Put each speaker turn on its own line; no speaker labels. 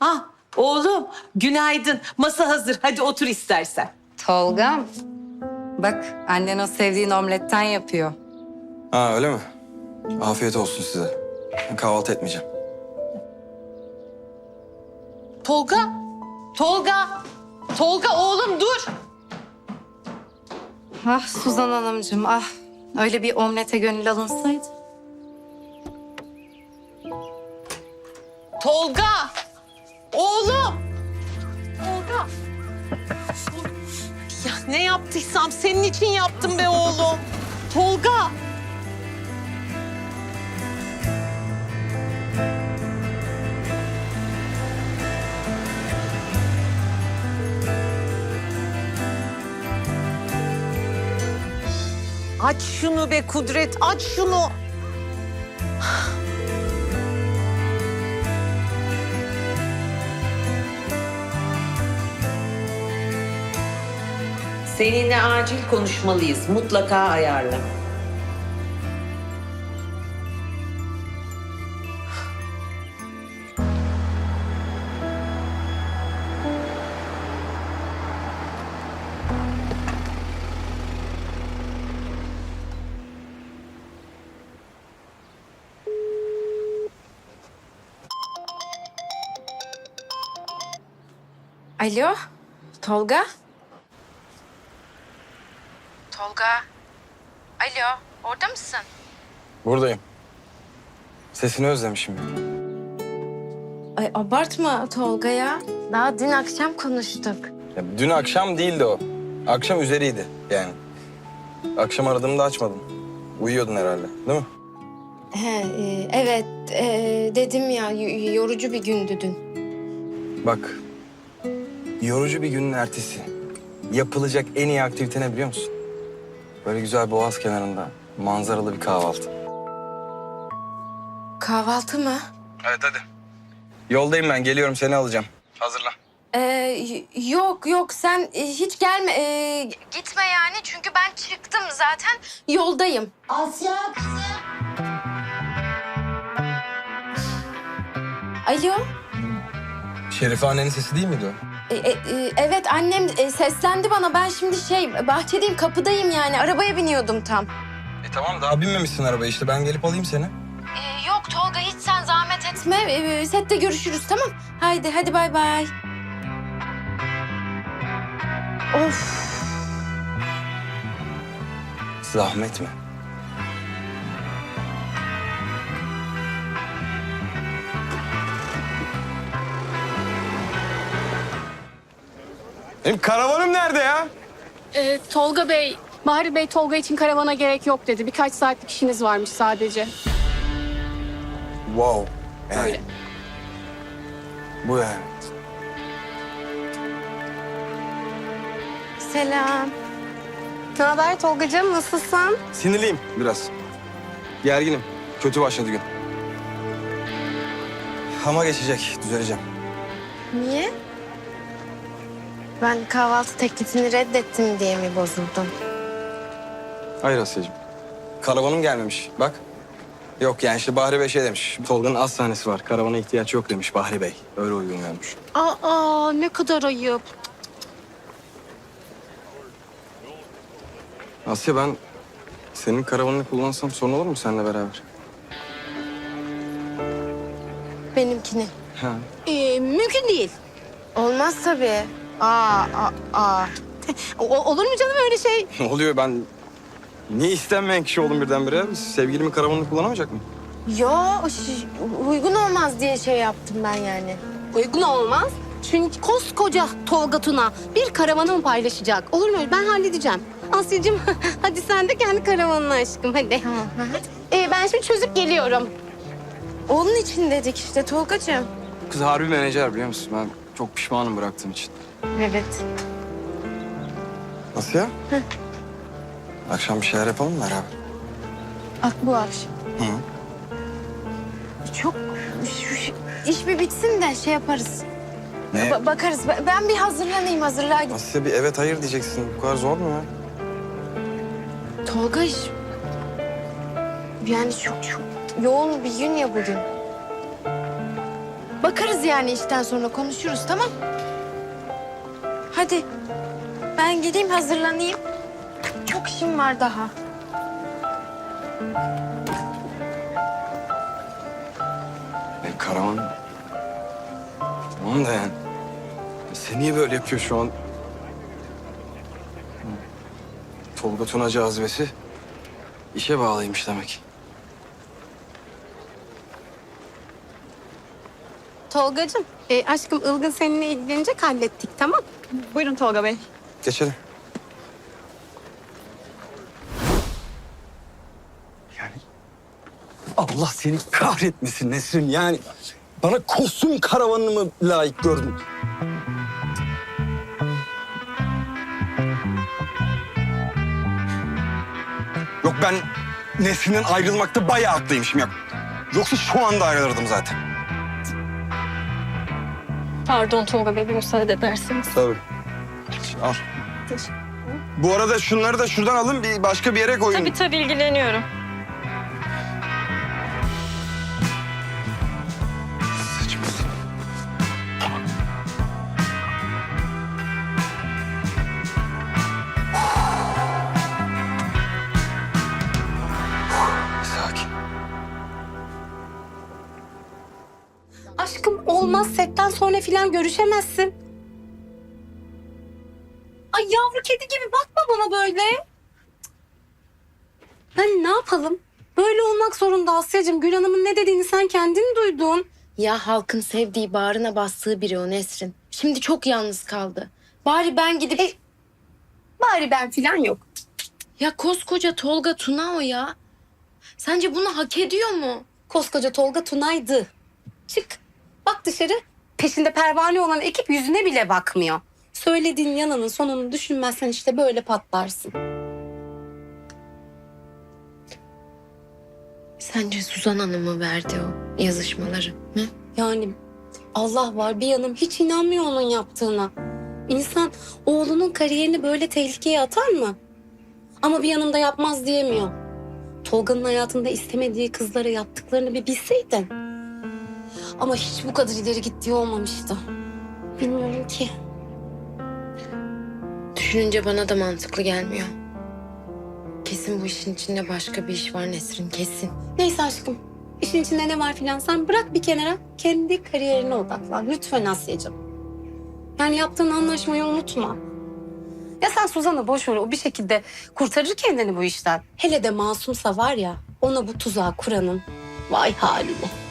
Ah oğlum günaydın. Masa hazır. Hadi otur istersen.
Tolga, bak annen o sevdiğin omletten yapıyor.
Ha öyle mi? Afiyet olsun size. Ben kahvaltı etmeyeceğim.
Tolga. Tolga. Tolga oğlum dur.
Ah Suzan Hanımcığım, ah. Öyle bir omlete gönül alınsaydı.
Tolga. Oğlum. Tolga. Ya ne yaptıysam senin için yaptım be oğlum. Tolga. Aç şunu be Kudret, aç şunu. Seninle acil konuşmalıyız. Mutlaka ayarla.
Alo, Tolga? Tolga? Alo, orada mısın?
Buradayım. Sesini özlemişim.
Ay abartma Tolga ya. Daha dün akşam konuştuk.
Ya, dün akşam değildi o. Akşam üzeriydi yani. Akşam aradığımda açmadın. Uyuyordun herhalde değil mi?
He, e, evet e, dedim ya yorucu bir gündü dün.
Bak. Yorucu bir günün ertesi. Yapılacak en iyi aktivite ne biliyor musun? Böyle güzel boğaz kenarında manzaralı bir kahvaltı.
Kahvaltı mı?
Evet hadi. Yoldayım ben geliyorum seni alacağım. Hazırlan.
Ee, yok yok sen e, hiç gelme. e, gitme yani çünkü ben çıktım zaten yoldayım. Asya Alo.
Şerife annenin sesi değil miydi o?
E, e, e, evet annem e, seslendi bana. Ben şimdi şey bahçedeyim kapıdayım yani arabaya biniyordum tam.
E tamam daha binmemişsin arabaya işte ben gelip alayım seni.
Ee, yok Tolga hiç sen zahmet etme. Ee, sette görüşürüz tamam. Haydi hadi bay bay. Of.
Zahmet mi? Benim karavanım nerede ya?
Ee, Tolga Bey, Bahri Bey Tolga için karavana gerek yok dedi. Birkaç saatlik işiniz varmış sadece.
Wow. Yani.
Öyle.
Bu yani.
Selam. Ne haber Tolgacığım nasılsın?
Sinirliyim biraz. Gerginim. Kötü başladı gün. Ama geçecek. Düzeleceğim.
Niye? Ben kahvaltı teklifini reddettim diye mi bozuldun?
Hayır Asya'cığım. Karavanım gelmemiş. Bak. Yok yani işte Bahri Bey şey demiş. Tolga'nın hastanesi var. Karavana ihtiyaç yok demiş Bahri Bey. Öyle uygun görmüş.
Aa, ne kadar ayıp.
Asya ben senin karavanını kullansam sorun olur mu seninle beraber?
Benimkini.
Ha.
Ee, mümkün değil.
Olmaz tabii. Aa, aa, aa.
O- olur mu canım öyle şey?
Ne oluyor ben... Niye istenmeyen kişi oldum birdenbire? Sevgilimin karavanını kullanamayacak mı?
Yo, ş- uygun olmaz diye şey yaptım ben yani.
Uygun olmaz. Çünkü koskoca Tolga Tuna bir karavanı mı paylaşacak? Olur mu öyle? Ben halledeceğim. Asya'cığım hadi sen de kendi karavanına aşkım hadi. Ee, ben şimdi çözüp geliyorum.
Onun için dedik işte Tolgacığım.
Kız harbi menajer biliyor musun? Ben çok pişmanım bıraktığım için.
Evet.
Asya? Akşam bir şeyler yapalım mı beraber?
Bak bu akşam.
Hı.
Çok şu- iş bir bitsin de şey yaparız.
Ne?
Ba- bakarız. Ben- bir hazırlanayım, hazırlığa git.
Asya bir evet hayır diyeceksin. Bu kadar zor mu ya?
Tolga iş. Yani çok çok yoğun bir gün ya bugün.
Bak
bakarız yani işten sonra konuşuruz tamam? Hadi. Ben gideyim hazırlanayım. Çok işim var daha.
E, karavan. Tamam da yani. Sen niye böyle yapıyor şu an? Tolga Tuna cazibesi işe bağlıymış demek.
Tolgacığım, e, aşkım Ilgın seninle ilgilenecek hallettik tamam.
Buyurun Tolga Bey.
Geçelim. Yani Allah seni kahretmesin Nesrin. Yani bana kostüm karavanını mı layık gördün? Yok ben Nesrin'den ayrılmakta bayağı haklıymışım ya. Yoksa şu anda ayrılırdım zaten.
Pardon Tolga Bey bir müsaade ederseniz.
Tabii. Al. Bu arada şunları da şuradan alın bir başka bir yere koyun.
Tabii tabii ilgileniyorum.
Aşkım olmaz setten sonra filan görüşemezsin. Ay yavru kedi gibi bakma bana böyle. Ben ne yapalım? Böyle olmak zorunda Asya'cığım. Gül Hanım'ın ne dediğini sen kendin duydun.
Ya halkın sevdiği bağrına bastığı biri o Nesrin. Şimdi çok yalnız kaldı. Bari ben gidip...
E- Bari ben filan yok.
Ya koskoca Tolga Tuna o ya. Sence bunu hak ediyor mu?
Koskoca Tolga Tunay'dı. Çık. Bak dışarı. Peşinde pervane olan ekip yüzüne bile bakmıyor. Söylediğin yanının sonunu düşünmezsen işte böyle patlarsın.
Sence Suzan Hanım mı verdi o yazışmaları? Hı?
Yani Allah var bir yanım hiç inanmıyor onun yaptığına. İnsan oğlunun kariyerini böyle tehlikeye atar mı? Ama bir yanımda yapmaz diyemiyor. Tolga'nın hayatında istemediği kızlara yaptıklarını bir bilseydin. Ama hiç bu kadar ileri gittiği olmamıştı. Bilmiyorum ki.
Düşününce bana da mantıklı gelmiyor. Kesin bu işin içinde başka bir iş var Nesrin kesin.
Neyse aşkım. İşin içinde ne var filan sen bırak bir kenara. Kendi kariyerine odaklan. Lütfen Asya'cığım. Yani yaptığın anlaşmayı unutma. Ya sen Suzan'ı boş ver. O bir şekilde kurtarır kendini bu işten. Hele de masumsa var ya ona bu tuzağı kuranın vay haline.